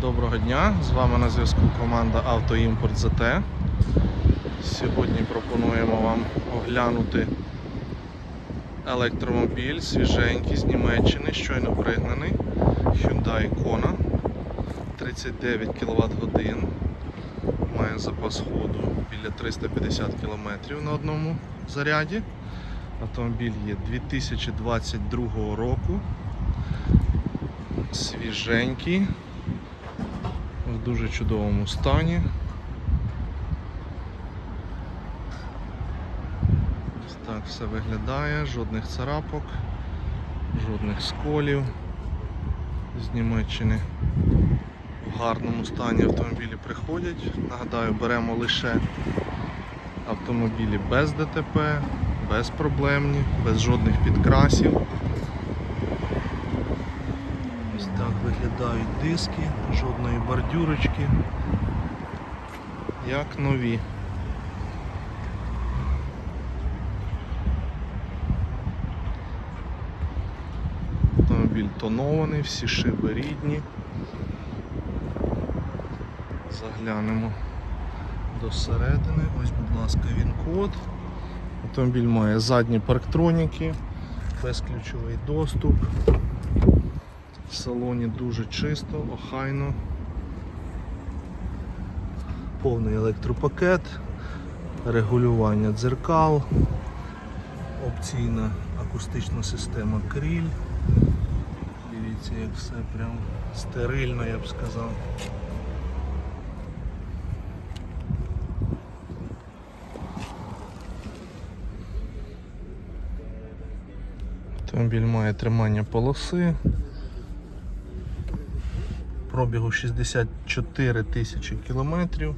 Доброго дня! З вами на зв'язку команда Автоімпорт ЗТ. Сьогодні пропонуємо вам оглянути електромобіль свіженький з Німеччини, щойно пригнаний Hyundai Kona 39 кВт годин. Має запас ходу біля 350 км на одному заряді. Автомобіль є 2022 року. Свіженький, в дуже чудовому стані. Ось так все виглядає, жодних царапок, жодних сколів з Німеччини. В гарному стані автомобілі приходять. Нагадаю, беремо лише автомобілі без ДТП, безпроблемні, без жодних підкрасів. Так виглядають диски, жодної бордюрочки, як нові. Автомобіль тонований, всі шиби рідні. Заглянемо до середини. Ось, будь ласка, він код. Автомобіль має задні парктроніки, безключовий доступ. В салоні дуже чисто, охайно. Повний електропакет, регулювання дзеркал, опційна акустична система кріль. Дивіться, як все прям стерильно, я б сказав. Автомобіль має тримання полоси. Пробігу 64 тисячі кілометрів.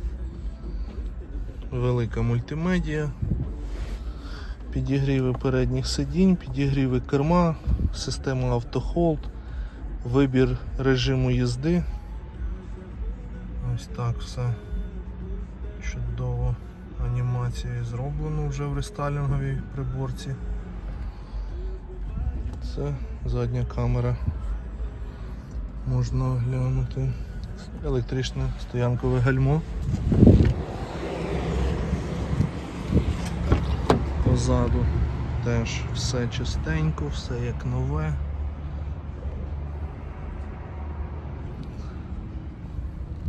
Велика мультимедіа. Підігріви передніх сидінь, підігріви керма, система автохолд, вибір режиму їзди. Ось так все чудово анімацією зроблено вже в рестайлінговій приборці. Це задня камера. Можна оглянути. Електричне стоянкове гальмо. Позаду теж все чистенько, все як нове.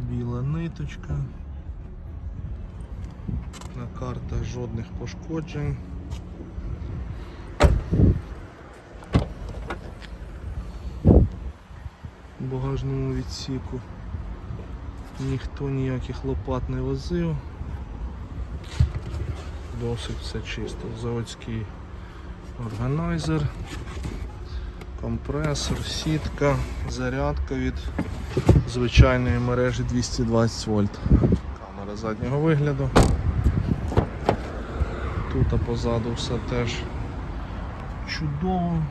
Біла ниточка. На картах жодних пошкоджень. Багажному відсіку ніхто ніяких лопат не возив. Досить все чисто. Заводський органайзер, компресор, сітка, зарядка від звичайної мережі 220 вольт. Камера заднього вигляду. Тут а позаду все теж чудово.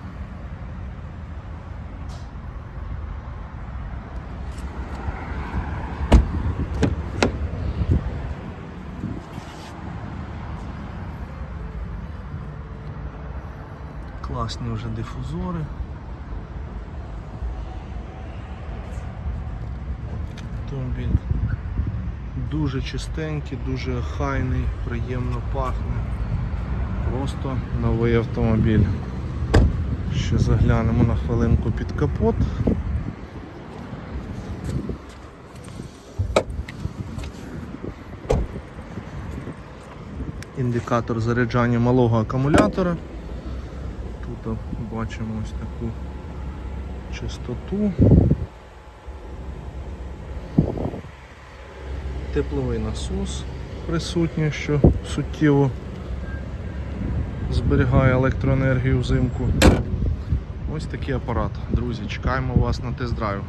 Класні вже дифузори. Автомобіль дуже чистенький, дуже охайний, приємно пахне. Просто новий автомобіль. Ще заглянемо на хвилинку під капот. Індикатор заряджання малого акумулятора. Тут бачимо ось таку чистоту. Тепловий насос присутній, що суттєво зберігає електроенергію взимку. Ось такий апарат. Друзі, чекаємо вас на тест-драйв.